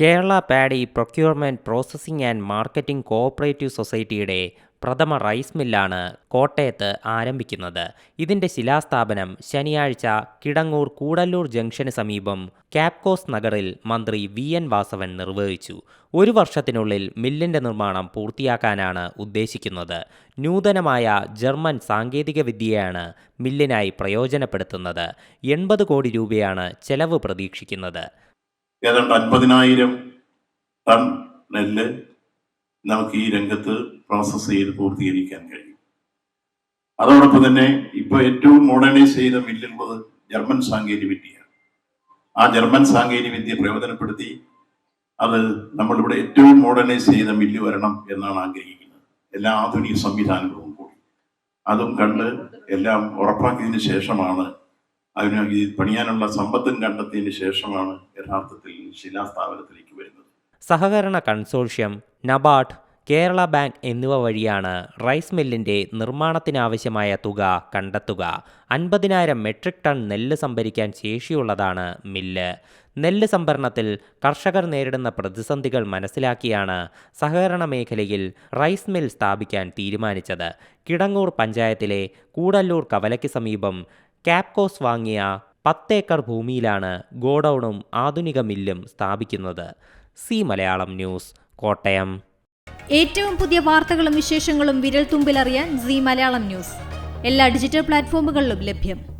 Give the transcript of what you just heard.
Kerala paddy procurement processing and marketing cooperative സൊസൈറ്റിയുടെ പ്രഥമ rice മില്ലാണ് കോട്ടയത്ത് ആരംഭിക്കുന്നത്. ഇതിന്റെ ശിലാസ്ഥാപനം ശനിയാഴ്ച കിടങ്ങൂർ കൂടല്ലൂർ ജംഗ്ഷന് സമീപം ക്യാപ്കോസ് നഗറിൽ മന്ത്രി വി എൻ വാസവൻ നിർവഹിച്ചു. ഒരു വർഷത്തിനുള്ളിൽ മില്ലിന്റെ നിർമ്മാണം പൂർത്തിയാക്കാനാണ് ഉദ്ദേശിക്കുന്നത്. നൂതനമായ ജർമ്മൻ സാങ്കേതിക വിദ്യയാണ് മില്ലിനായി പ്രയോജനപ്പെടുത്തുന്നത്. എൺപത് കോടി രൂപയാണ് ചെലവ് പ്രതീക്ഷിക്കുന്നത്. ഏതാണ്ട് അൻപതിനായിരം ടൺ നെല്ല് നമുക്ക് ഈ രംഗത്ത് പ്രോസസ്സ് ചെയ്ത് പൂർത്തീകരിക്കാൻ കഴിയും. അതോടൊപ്പം തന്നെ ഇപ്പോൾ ഏറ്റവും മോഡേണൈസ് ചെയ്ത മില്ലുള്ളത് ജർമ്മൻ സാങ്കേതിക വിദ്യയാണ്. ആ ജർമ്മൻ സാങ്കേതിക വിദ്യ പ്രയോജനപ്പെടുത്തി അത് നമ്മളിവിടെ ഏറ്റവും മോഡേണൈസ് ചെയ്ത മില്ല് വരണം എന്നാണ് ആഗ്രഹിക്കുന്നത്. എല്ലാ ആധുനിക സംവിധാനങ്ങളും കൂടി. അതും കണ്ട് എല്ലാം ഉറപ്പാക്കിയതിന് ശേഷമാണ് അതിന് ഈ പണിയാനുള്ള സമ്പത്തും കണ്ടെത്തിയതിന് ശേഷമാണ് യഥാർത്ഥത്തിൽ ശിലാസ്ഥാപനത്തിലേക്ക് വരുന്നത്. സഹകരണ കൺസോർഷ്യം നബാർഡ് കേരള ബാങ്ക് എന്നിവ വഴിയാണ് റൈസ് മില്ലിന്റെ നിർമ്മാണത്തിനാവശ്യമായ തുക കണ്ടെത്തുക. അൻപതിനായിരം മെട്രിക് ടൺ നെല്ല് സംഭരിക്കാൻ ശേഷിയുള്ളതാണ് മില്ല്. നെല്ല് സംഭരണത്തിൽ കർഷകർ നേരിടുന്ന പ്രതിസന്ധികൾ മനസ്സിലാക്കിയാണ് സഹകരണ മേഖലയിൽ റൈസ് മിൽ സ്ഥാപിക്കാൻ തീരുമാനിച്ചത്. കിടങ്ങൂർ പഞ്ചായത്തിലെ കൂടല്ലൂർ കവലയ്ക്ക് സമീപം ക്യാപ്കോസ് വാങ്ങിയ പത്തേക്കർ ഭൂമിയിലാണ് ഗോഡൌണും ആധുനിക മില്ലും സ്ഥാപിക്കുന്നത്. C Malayalam news Kottayam. ഏറ്റവും പുതിയ വാർത്തകളും വിശേഷങ്ങളും വിരൽ തുമ്പിലറിയാൻ സി മലയാളം ന്യൂസ്. എല്ലാ ഡിജിറ്റൽ പ്ലാറ്റ്ഫോമുകളിലും ലഭ്യം.